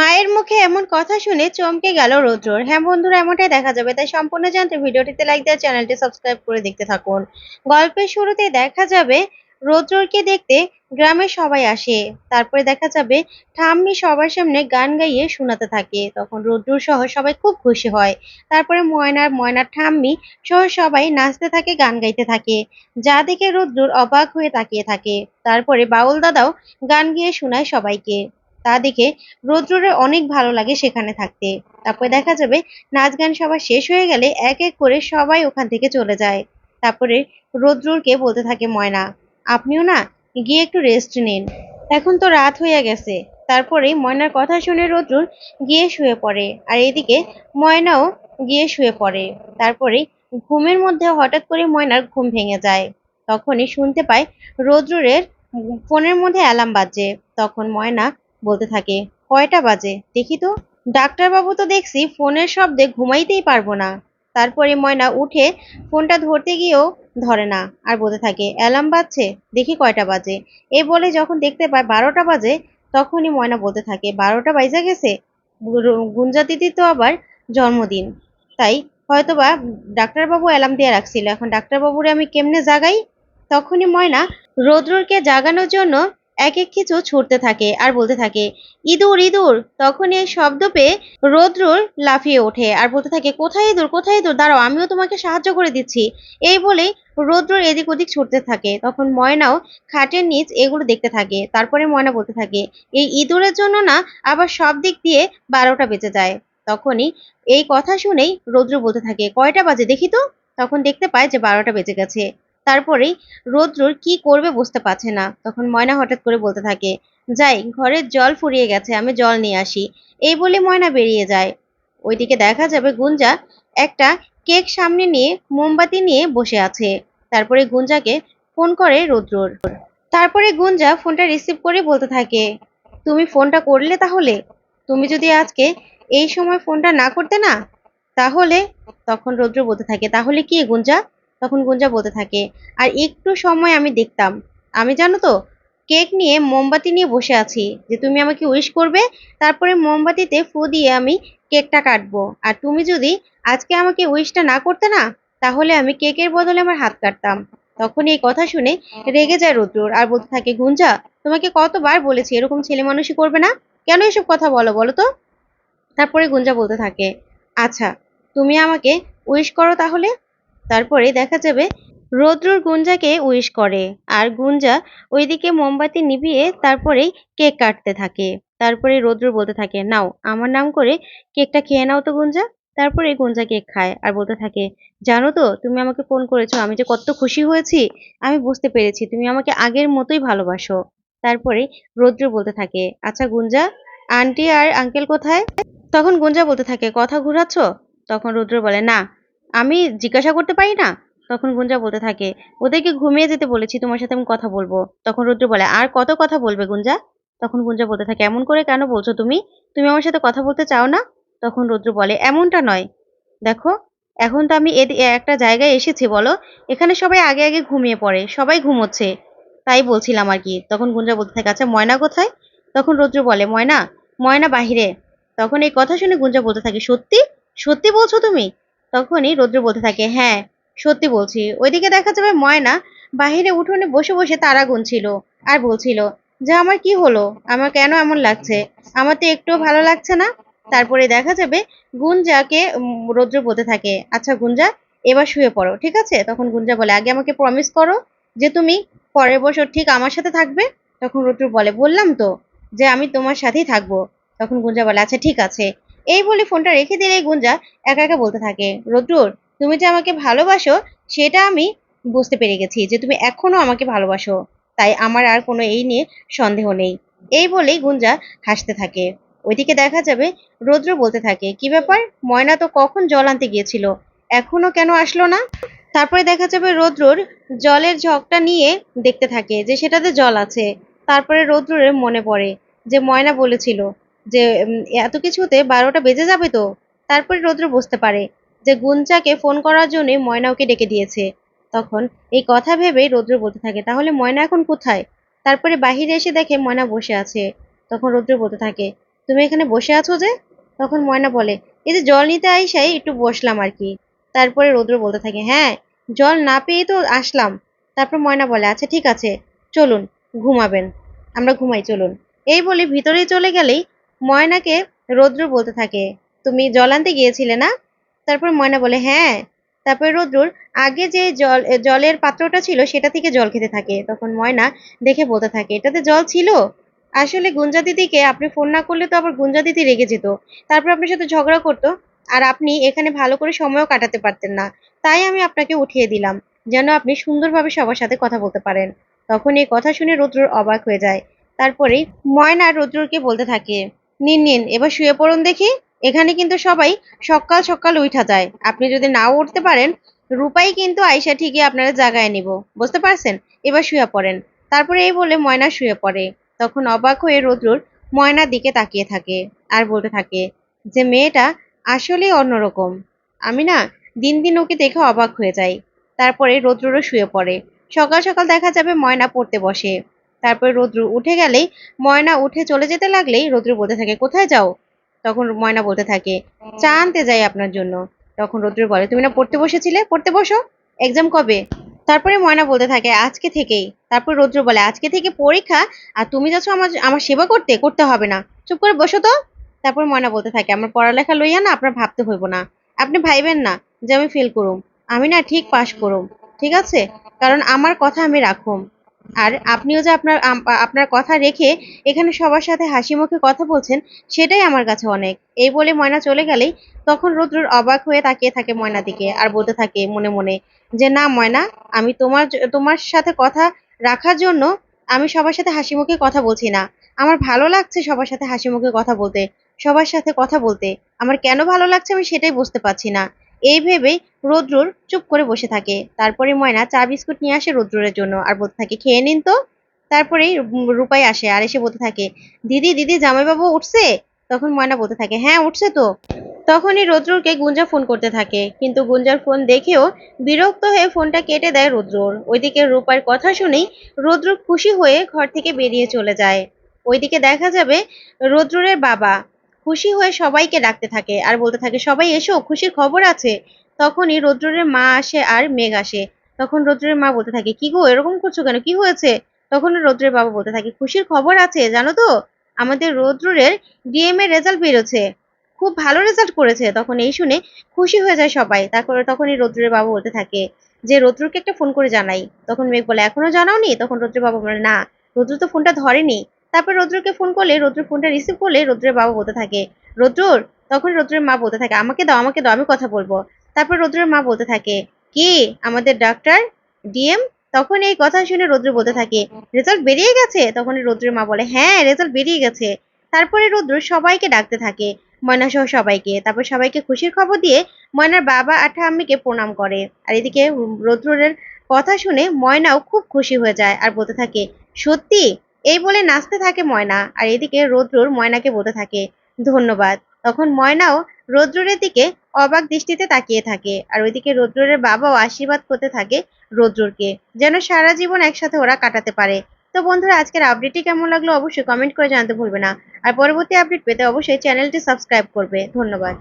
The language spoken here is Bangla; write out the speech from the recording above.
মায়ের মুখে এমন কথা শুনে চমকে গেল রৌদ্রর হ্যাঁ বন্ধুরা, এমনটাই দেখা যাবে। তাই সম্পূর্ণ জানতে ভিডিওটিতে লাইক দেওয়া চ্যানেলটি সাবস্ক্রাইব করে দেখতে থাকুন। গল্পের শুরুতে দেখা যাবে রৌদ্রকে দেখতে গ্রামে সবাই আসে। তারপরে দেখা যাবে ঠাম্মি সবার সামনে গান গাইয়ে শোনাতে থাকে। তখন রৌদ্র সহ সবাই খুব খুশি হয়। তারপরে ময়নার ময়নার ঠাম্মি সহ সবাই নাচতে থাকে, গান গাইতে থাকে। যা দেখে রৌদ্রুর অবাক হয়ে তাকিয়ে থাকে। তারপরে বাউল দাদাও গান গিয়ে শোনায় সবাইকে। তা দেখে রৌদ্রের অনেক ভালো লাগে সেখানে থাকতে। তারপরে দেখা যাবে নাচ গান সবার শেষ হয়ে গেলে এক এক করে সবাই ওখান থেকে চলে যায়। তারপরে রৌদ্রকে বলতে থাকে ময়না, আপনিও না গিয়ে একটু রেস্ট নিন। এখন তো রাত হয়ে গেছে। তারপরে ময়নার কথা শুনে রৌদ্রুর গিয়ে শুয়ে পড়ে আর এদিকে ময়নাও গিয়ে শুয়ে পড়ে। তারপরে ঘুমের মধ্যে হঠাৎ করে ময়নার ঘুম ভেঙে যায়। তখনই শুনতে পায় রৌদ্রের ফোনের মধ্যে অ্যালার্ম বাজে তখন ময়না বলতে থাকে, কয়টা বাজে? দেখি তো। ডাক্তারবাবু তো দেখছি ফোনের শব্দে ঘুমাইতেই পারব না। তারপরে ময়না উঠে ফোনটা ধরতে গিয়েও ধরে না আর বলতে থাকে, অ্যালার্ম বাজছে? দেখি কয়টা বাজে। এ বলে যখন দেখতে পায় বারোটা বাজে, তখনই ময়না বলতে থাকে, বারোটা বাইজা গেছে? গুঞ্জা দিদির তো আবার জন্মদিন। তাই হয়তোবা ডাক্তারবাবু অ্যালার্ম দিয়ে রাখছিল। এখন ডাক্তারবাবুরে আমি কেমনে জাগাই? তখনই ময়না রৌদ্রকে জাগানোর জন্য এক এক কিছু ছুটতে থাকে আর বলতে থাকে, ইঁদুর ইঁদুর! তখন এই শব্দ পেয়ে রৌদ্রুর লাফিয়ে ওঠে আর বলতে থাকে, কোথায় ইঁদুর কোথায় ইঁদুর? দাঁড়াও, আমিও তোমাকে সাহায্য করে দিচ্ছি। এই বলেই রৌদ্রুর এদিক ওদিক ছুটতে থাকে। তখন ময়নাও খাটের নিচ এগুলো দেখতে থাকে। তারপরে ময়না বলতে থাকে, এই ইঁদুরের জন্য না, আবার সব দিক দিয়ে বারোটা বেঁচে যায়। তখনই এই কথা শুনেই রৌদ্র বলতে থাকে, কয়টা বাজে দেখি তো? তখন দেখতে পায় যে বারোটা বেজে গেছে। তারপরেই রৌদ্রুর কি করবে বুঝতে পারছে না। তখন ময়না হঠাৎ করে বলতে থাকে, যাই ঘরের জল ফুরিয়ে গেছে, আমি জল নিয়ে আসি। এই বলে ময়না বেরিয়ে যায়। ওইদিকে দেখা যাবে গুঞ্জা একটা কেক সামনে নিয়ে মোমবাতি নিয়ে বসে আছে। তারপরে গুঞ্জাকে ফোন করে রৌদ্রর। তারপরে গুঞ্জা ফোনটা রিসিভ করে বলতে থাকে, তুমি ফোনটা করলে তাহলে? তুমি যদি আজকে এই সময় ফোনটা না করতে না, তাহলে? তখন রৌদ্র বলতে থাকে, তাহলে কি গুঞ্জা? তখন গুঞ্জা বলতে থাকে, আর একটু সময় আমি দেখতাম। আমি জানো তো, কেক নিয়ে মোমবাতি নিয়ে বসে আছি, যে তুমি আমাকে উইশ করবে, তারপরে মোমবাতিতে ফু দিয়ে আমি কেকটা কাটবো। আর তুমি যদি আজকে আমাকে উইশটা না করতে না, তাহলে আমি কেকের বদলে আমার হাত কাটতাম। তখন এই কথা শুনে রেগে যায় রুদ্রুর আর বলতে থাকে, গুঞ্জা, তোমাকে কতবার বলেছি এরকম ছেলে মানুষই করবে না? কেন এসব কথা বলো বলো তো? তারপরে গুঞ্জা বলতে থাকে আচ্ছা তুমি আমাকে উইশ করো তাহলে? তারপরে দেখা যাবে রৌদ্রুর গুঞ্জাকে উইশ করে। আর গুঞ্জা ওইদিকে মোমবাতি নিভিয়ে তারপরেই কেক কাটতে থাকে। তারপরে রৌদ্র বলতে থাকে, নাও, আমার নাম করে কেকটা খেয়ে নাও তো গুঞ্জা। তারপরে গুঞ্জা কেক খায় আর বলতে থাকে, জানো তো, তুমি আমাকে ফোন করেছ, আমি যে কত খুশি হয়েছি, আমি বুঝতে পেরেছি, তুমি আমাকে আগের মতোই ভালোবাসো। তারপরে রৌদ্র বলতে থাকে আচ্ছা গুঞ্জা, আন্টি আর আঙ্কেল কোথায়? তখন গুঞ্জা বলতে থাকে, কথা ঘুরাচ্ছ? তখন রুদ্র বলে, না আমি জিজ্ঞাসা করতে পারি না? তখন গুঞ্জা বলতে থাকে, ওদেরকে ঘুমিয়ে যেতে বলেছি, তোমার সাথে আমি কথা বলব। তখন রুদ্র বলে, আর কত কথা বলবে গুঞ্জা? তখন গুঞ্জা বলতে থাকে, এমন করে কেন বলছো তুমি? তুমি আমার সাথে কথা বলতে চাও না? তখন রুদ্র বলে, এমনটা নয়। দেখো, এখন তো আমি একটা জায়গায় এসেছি, বলো? এখানে সবাই আগে আগে ঘুমিয়ে পড়ে, সবাই ঘুমোচ্ছে। তাই বলছিলাম আর কি। তখন গুঞ্জা বলতে থাকে আচ্ছা ময়না কোথায়? তখন রুদ্র বলে, ময়না ময়না বাহিরে। তখন এই কথা শুনে গুঞ্জা বলতে থাকে, সত্যি? সত্যি বলছো তুমি? তখনই রৌদ্র বলতে থাকে হ্যাঁ সত্যি বলছি। ওইদিকে দেখা যাবে ময়না বাহিরে উঠোনে বসে বসে তারা গুনছিল আর বলছিল, যে আমার কি হলো? আমার কেন এমন লাগছে? আমার তো একটুও ভালো লাগছে না? তারপরে দেখা যাবে গুঞ্জাকে রৌদ্র বলতে থাকে আচ্ছা গুঞ্জা, এবার শুয়ে পড়ো, ঠিক আছে? তখন গুঞ্জা বলে, আগে আমাকে প্রমিস করো যে তুমি পরের বছর ঠিক আমার সাথে থাকবে? তখন রৌদ্র বলে, বললাম তো যে আমি তোমার সাথেই থাকব। তখন গুঞ্জা বলে আচ্ছা ঠিক আছে। এই বলে ফোনটা রেখে দিলে গুঞ্জা একা একা বলতে থাকে রদ্রুর তুমি যে আমাকে ভালোবাসো, সেটা আমি বুঝতে পেরে গেছি যে তুমি এখনও আমাকে ভালোবাসো, তাই আমার আর কোনো এই নিয়ে সন্দেহ নেই। এই বলেই গুঞ্জা হাসতে থাকে। ওইদিকে দেখা যাবে রৌদ্র বলতে থাকে, কি ব্যাপার? ময়না তো কখন জল আনতে গিয়েছিল? এখনও কেন আসলো না? তারপরে দেখা যাবে রৌদ্রর জলের ঝকটা নিয়ে দেখতে থাকে যে সেটাতে জল আছে। তারপরে রৌদ্রের মনে পড়ে যে ময়না বলেছিল যে এত কিছুতে বারোটা বেজে যাবে তো? তারপরে রৌদ্র বুঝতে পারে যে গুঞ্জাকে ফোন করার জন্যই ময়না ওকে ডেকে দিয়েছে। তখন এই কথা ভেবেই রৌদ্র বলতে থাকে, তাহলে ময়না এখন কোথায়? তারপরে বাহিরে এসে দেখে ময়না বসে আছে। তখন রৌদ্র বলতে থাকে, তুমি এখানে বসে আছো যে? তখন ময়না বলে, এই যে জল নিতে আইসাই, একটু বসলাম আর কি। তারপরে রৌদ্র বলতে থাকে হ্যাঁ জল না পেয়েই তো আসলাম। তারপর ময়না বলে আচ্ছা ঠিক আছে, চলুন, ঘুমাবেন। আমরা ঘুমাই, চলুন। এই বলে ভিতরেই চলে গেলেই ময়নাকে রৌদ্র বলতে থাকে, তুমি জল আনতে গিয়েছিলে না? তারপর ময়না বলে হ্যাঁ। তারপরে রৌদ্রুর আগে যে জল জলের পাত্রটা ছিল সেটা থেকে জল খেতে থাকে। তখন ময়না দেখে বলতে থাকে, এটাতে জল ছিল? আসলে গুঞ্জা দিদিকে আপনি ফোন না করলে তো আবার গুঞ্জা দিদি রেগে যেত। তারপর আপনার সাথে ঝগড়া করতো আর আপনি এখানে ভালো করে সময়ও কাটাতে পারতেন না। তাই আমি আপনাকে উঠিয়ে দিলাম, যেন আপনি সুন্দরভাবে সবার সাথে কথা বলতে পারেন। তখন এই কথা শুনে রুদ্রর অবাক হয়ে যায়। তারপরে ময়না রুদ্রকে বলতে থাকে নিন নিন, এবার শুয়ে পড়ুন দেখি। এখানে কিন্তু সবাই সকাল সকাল উঠা যায়। আপনি যদি নাও উঠতে পারেন, রূপাই কিন্তু আয়সা ঠিকই আপনারা জাগায় নিব। বুঝতে পারছেন? এবার শুয়ে পড়েন। তারপরে এই বলে ময়না শুয়ে পড়ে। তখন অবাক হয়ে রুদ্রুর ময়নার দিকে তাকিয়ে থাকে আর বলতে থাকে, যে মেয়েটা আসলেই অন্যরকম। আমি না দিন দিন ওকে দেখে অবাক হয়ে যাই। তারপরে রৌদ্ররও শুয়ে পড়ে। সকাল সকাল দেখা যাবে ময়না পড়তে বসে। তারপরে রৌদ্র উঠে গেলেই ময়না উঠে চলে যেতে লাগলেই রৌদ্র বলতে থাকে, কোথায় যাও? তখন ময়না বলতে থাকে, চা আনতে যাই আপনার জন্য। তখন রৌদ্র বলে, তুমি না পড়তে বসেছিলে? পড়তে বসো। এক্সাম কবে? তারপরে ময়না বলতে থাকে, আজকে থেকেই। তারপর রৌদ্র বলে, আজকে থেকে পরীক্ষা আর তুমি যাচ্ছ আমার আমার সেবা করতে? করতে হবে না। চুপ করে বসো তো। তারপর ময়না বলতে থাকে, আমার পড়ালেখা লইয়া না আপনার ভাবতে হইব না। আপনি ভাইবেন না যে আমি ফেল করুম। আমি না ঠিক পাশ করুম। ঠিক আছে? কারণ আমার কথা আমি রাখুম। আর আপনিও যে আপনার আপনার কথা রেখে এখানে সবার সাথে হাসি মুখে কথা বলছেন, সেটাই আমার কাছে অনেক। এই বলে ময়না চলে গেলেই তখন রুদ্রুর অবাক হয়ে তাকিয়ে থাকে ময়না দিকে আর বলতে থাকে মনে মনে যে, না ময়না, আমি তোমার তোমার সাথে কথা রাখার জন্য আমি সবার সাথে হাসি মুখে কথা বলছি না। আমার ভালো লাগছে সবার সাথে হাসি মুখে কথা বলতে, সবার সাথে কথা বলতে। আমার কেন ভালো লাগছে আমি সেটাই বুঝতে পারছি না। এই ভেবেই রৌদ্রুর চুপ করে বসে থাকে। তারপরে ময়না চা, বিস্কুট নিয়ে আসে রৌদ্রের জন্য আর বলতে থাকে, খেয়ে নিন তো। তারপরেই রূপাই আসে আর এসে বলতে থাকে, দিদি দিদি, জামাইবাবু উঠছে? তখন ময়না বলতে থাকে হ্যাঁ উঠছে তো। তখনই রৌদ্রকে গুঞ্জা ফোন করতে থাকে, কিন্তু গুঞ্জার ফোন দেখেও বিরক্ত হয়ে ফোনটা কেটে দেয় রুদ্রর। ওইদিকে রূপার কথা শুনেই রুদ্র খুশি হয়ে ঘর থেকে বেরিয়ে চলে যায়। ওইদিকে দেখা যাবে রুদ্রের বাবা। খুশি হয়ে সবাইকে ডাকতে থাকে আর বলতে থাকে, সবাই এসো, খুশির খবর আছে। তখনই রুদ্রের মা আসে আর মেঘ আসে। তখন রৌদ্রের মা বলতে থাকে, কি গো, এরকম করছ কেন? কি হয়েছে? তখন রুদ্রের বাবা বলতে থাকে, খুশির খবর আছে, জানো তো? আমাদের রুদ্রের ডিএম এর রেজাল্ট বেরোচ্ছে। খুব ভালো রেজাল্ট করেছে। তখন এই শুনে খুশি হয়ে যায় সবাই। তারপরে তখনই রৌদ্রের বাবা বলতে থাকে, যে রৌদ্রকে একটা ফোন করে জানাই। তখন মেঘ বলে, এখনও জানাওনি? তখন রৌদ্রের বাবা বলে, না, রৌদ্র তো ফোনটা ধরেনি। তারপর রৌদ্রকে ফোন করলে, রৌদ্র ফোনটা রিসিভ করলে রৌদ্রের বাবা বলতে থাকে রৌদ্রর তখন রৌদ্রের মা বলতে থাকে, আমাকে দাও আমাকে দাও, আমি কথা বলব। তারপর রৌদ্রের মা বলতে থাকে, কি, আমাদের ডাক্তার ডিএম তখন এই কথা শুনে রৌদ্র বলতে থাকে রেজাল্ট বেরিয়ে গেছে? তখন রৌদ্রের মা বলে হ্যাঁ রেজাল্ট বেরিয়ে গেছে। তারপরে রৌদ্র সবাইকে ডাকতে থাকে, ময়না সহ সবাইকে। তারপর সবাইকে খুশির খবর দিয়ে ময়নার বাবা আর ঠাম্মিকে প্রণাম করে। আর এদিকে রৌদ্রের কথা শুনে ময়নাও খুব খুশি হয়ে যায় আর বলতে থাকে, সত্যি? এই বলে নাচতে থাকে ময়না, আর এদিকে রৌদ্রর ময়নাকে বলতে থাকে, ধন্যবাদ। তখন ময়নাও রৌদ্রের দিকে অবাক দৃষ্টিতে তাকিয়ে থাকে, আর ওইদিকে রৌদ্রের বাবাও আশীর্বাদ করতে থাকে রৌদ্রকে যেন সারা জীবন একসাথে ওরা কাটাতে পারে। তো বন্ধুরা, আজকের আপডেটটি কেমন লাগল অবশ্যই কমেন্ট করে জানাতে ভুলবে না, আর পরবর্তী আপডেট পেতে অবশ্যই চ্যানেলটি সাবস্ক্রাইব করবে। ধন্যবাদ।